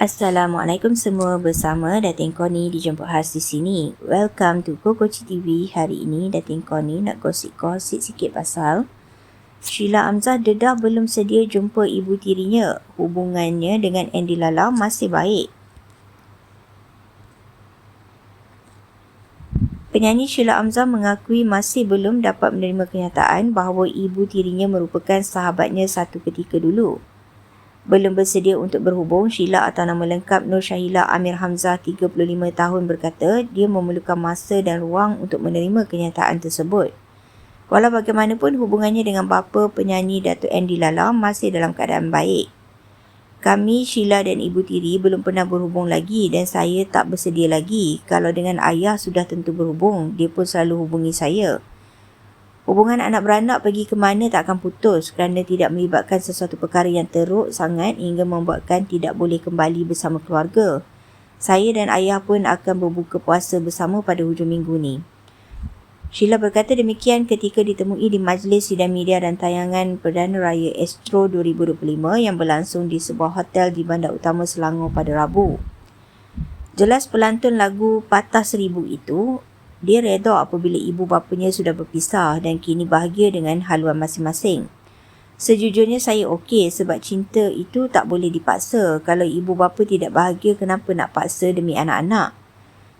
Assalamualaikum semua bersama Datin Koni dijemput khas di sini. Welcome to Kokoci TV. Hari ini Datin Koni nak gosip-gosip sikit pasal Sheila Amzah dedah belum sedia jumpa ibu tirinya. Hubungannya dengan Andy Lala masih baik. Penyanyi Sheila Amzah mengakui masih belum dapat menerima kenyataan bahawa ibu tirinya merupakan sahabatnya satu ketika dulu belum bersedia untuk berhubung, Sheila atau nama lengkap Nur Syahila Amir Hamzah 35 tahun berkata dia memerlukan masa dan ruang untuk menerima kenyataan tersebut. Walau bagaimanapun hubungannya dengan bapa penyanyi Datuk Andy Lala masih dalam keadaan baik. Kami, Sheila dan ibu tiri belum pernah berhubung lagi dan saya tak bersedia lagi. Kalau dengan ayah sudah tentu berhubung, dia pun selalu hubungi saya. Hubungan anak beranak pergi ke mana tak akan putus kerana tidak melibatkan sesuatu perkara yang teruk sangat hingga membuatkan tidak boleh kembali bersama keluarga. Saya dan ayah pun akan berbuka puasa bersama pada hujung minggu ni. Sheila berkata demikian ketika ditemui di Majlis Sidang Media dan Tayangan Perdana Raya Astro 2025 yang berlangsung di sebuah hotel di Bandar Utama Selangor pada Rabu. Jelas pelantun lagu Patah Seribu itu dia reda apabila ibu bapanya sudah berpisah dan kini bahagia dengan haluan masing-masing. Sejujurnya saya okey sebab cinta itu tak boleh dipaksa. Kalau ibu bapa tidak bahagia, kenapa nak paksa demi anak-anak?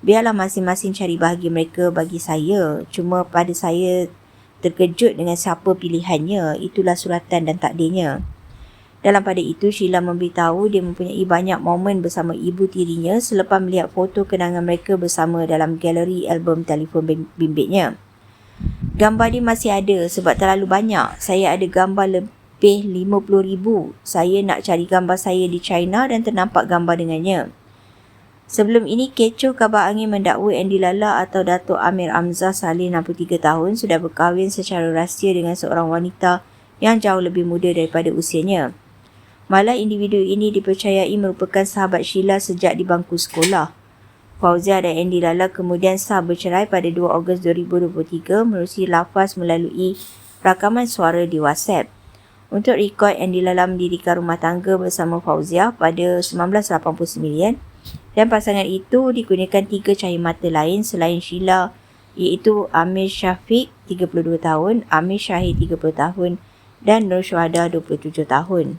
Biarlah masing-masing cari bahagia mereka bagi saya. Cuma pada saya terkejut dengan siapa pilihannya. Itulah suratan dan takdirnya. Dalam pada itu, Sheila memberitahu dia mempunyai banyak momen bersama ibu tirinya selepas melihat foto kenangan mereka bersama dalam galeri album telefon bimbitnya. Gambar dia masih ada sebab terlalu banyak. Saya ada gambar lebih 50 ribu. Saya nak cari gambar saya di China dan ternampak gambar dengannya. Sebelum ini, kecoh kabar angin mendakwa Andy Lala atau Datuk Amir Amzah Saleh 63 tahun sudah berkahwin secara rahsia dengan seorang wanita yang jauh lebih muda daripada usianya. Malah individu ini dipercayai merupakan sahabat Sheila sejak di bangku sekolah. Fauzia dan Andy Lala kemudian sah bercerai pada 2 Ogos 2023 menerusi lafaz melalui rakaman suara di WhatsApp. Untuk rekod, Andy Lala mendirikan rumah tangga bersama Fauzia pada 1989 dan pasangan itu digunakan tiga cahaya mata lain selain Sheila iaitu Amir Syafiq 32 tahun, Amir Syahid 30 tahun dan Nur Syuhada 27 tahun.